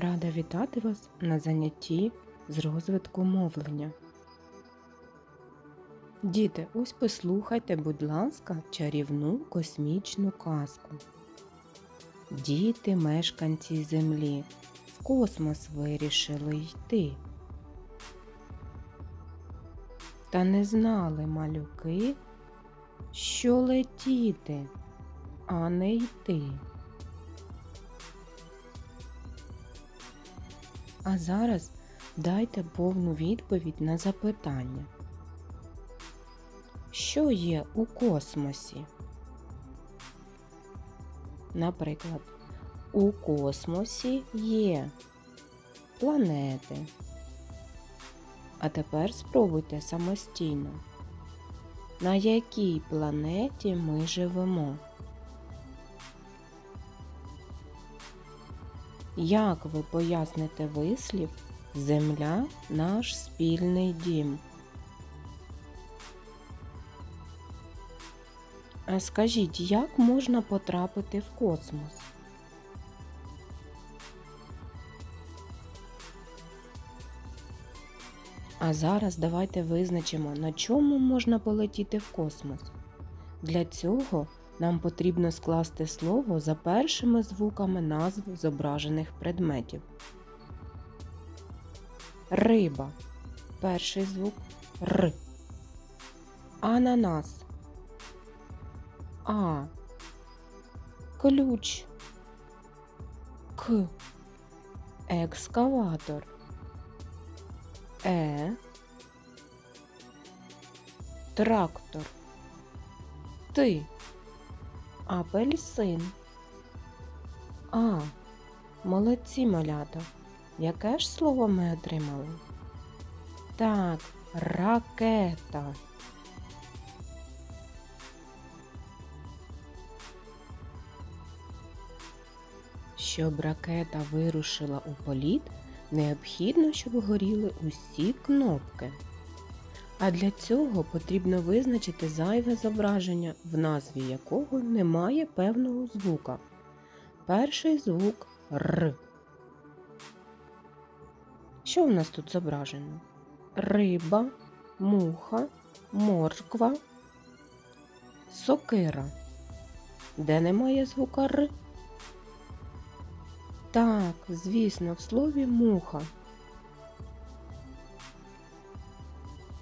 Рада вітати вас на занятті з розвитку мовлення. Діти, ось послухайте, будь ласка, чарівну космічну казку. Діти, мешканці землі, в космос вирішили йти. Та не знали малюки, що летіти, а не йти. А зараз дайте повну відповідь на запитання. Що є у космосі? Наприклад, у космосі є планети. А тепер спробуйте самостійно. На якій планеті ми живемо? Як ви поясните вислів Земля наш спільний дім? А скажіть, як можна потрапити в космос? А зараз давайте визначимо, на чому можна полетіти в космос. Для цього нам потрібно скласти слово за першими звуками назв зображених предметів. Риба. Перший звук Р. Ананас. А. Ключ. К. Екскаватор. Е. Трактор. Ти. Апельсин. А. Молодці малята. Яке ж слово ми отримали? Так, ракета. Щоб ракета вирушила у політ, необхідно, щоб горіли усі кнопки. А для цього потрібно визначити зайве зображення, в назві якого немає певного звука. Перший звук Р. Що в нас тут зображено? Риба, муха, морква, сокира. Де немає звука Р? Так, звісно, в слові муха.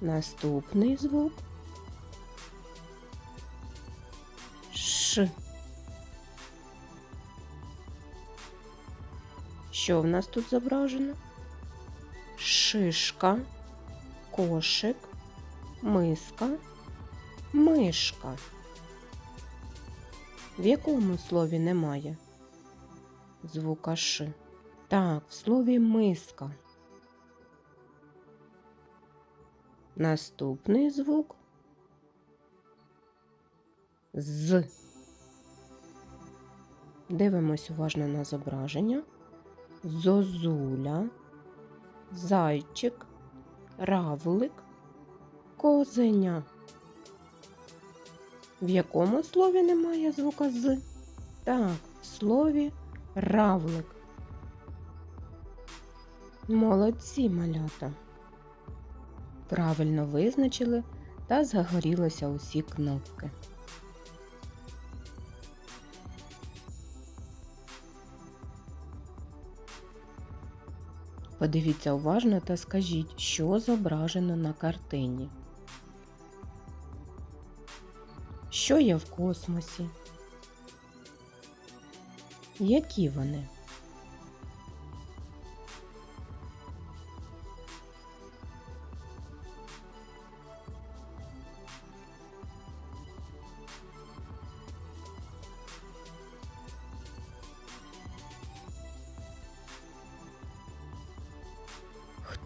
Наступний звук Ш. Що в нас тут зображено? Шишка, кошик, миска, мишка. В якому слові немає? Звука Ш. Так, в слові миска. Наступний звук з. Дивимось уважно на зображення. Зозуля, зайчик, равлик, козеня. В якому слові немає звука з? Так, в слові равлик. Молодці малята. Правильно визначили та загорілися усі кнопки. Подивіться уважно та скажіть, що зображено на картині. Що є в космосі? Які вони?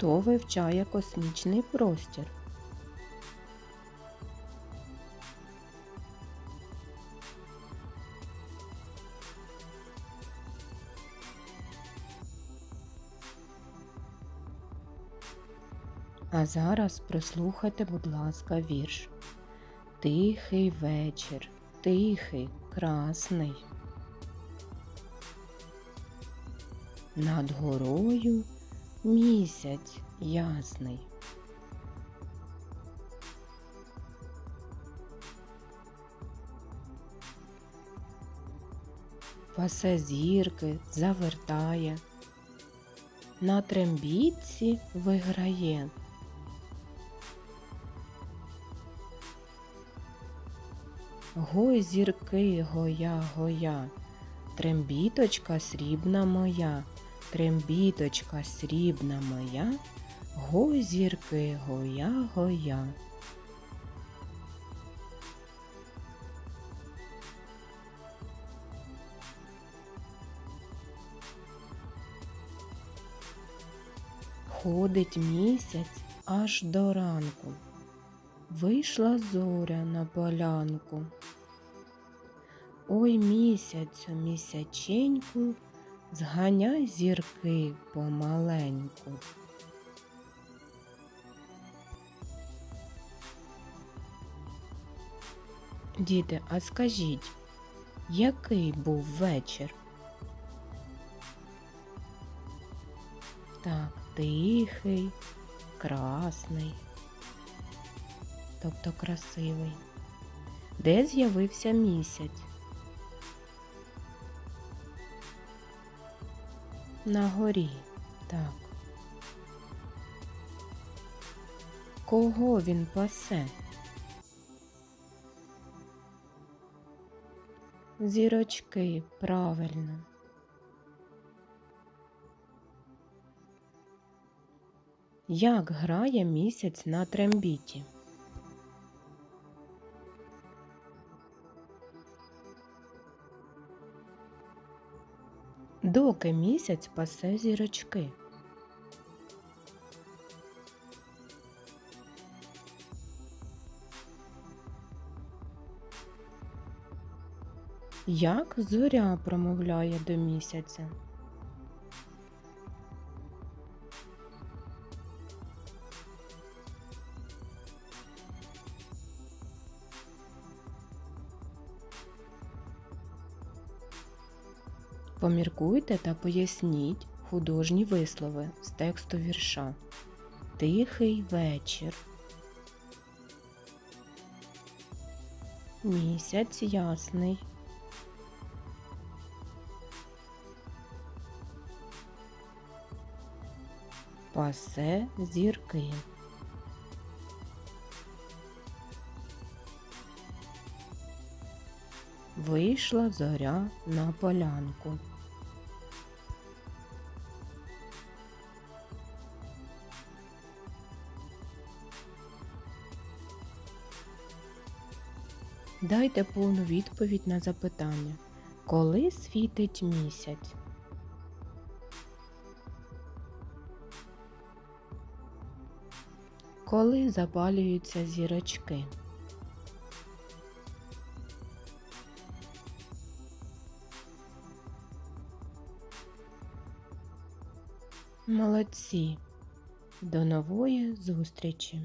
Хто вивчає космічний простір? А зараз прослухайте, будь ласка, вірш. Тихий вечір, тихий, красний. над горою місяць ясний. Пасе зірки завертає, на трембітці виграє. Гой зірки гоя гоя, трембіточка срібна моя, трембіточка срібна моя, гой зірки гоя гоя. Ходить місяць аж до ранку. Вийшла зоря на полянку. Ой місяцю, місяченьку, зганяй зірки помаленьку. Діти, а скажіть, який був вечір? Так, тихий, красний, тобто красивий. Де з'явився місяць? На горі, так. Кого він пасе? Зірочки, правильно. Як грає місяць на трембіті? Доки місяць пасе зірочки? Як зоря промовляє до місяця? Поміркуйте та поясніть художні вислови з тексту вірша. Тихий вечір. Місяць ясний. Пасе зірки. Вийшла зоря на полянку. Дайте повну відповідь на запитання. Коли світить місяць? Коли запалюються зірочки? Молодці! До нової зустрічі!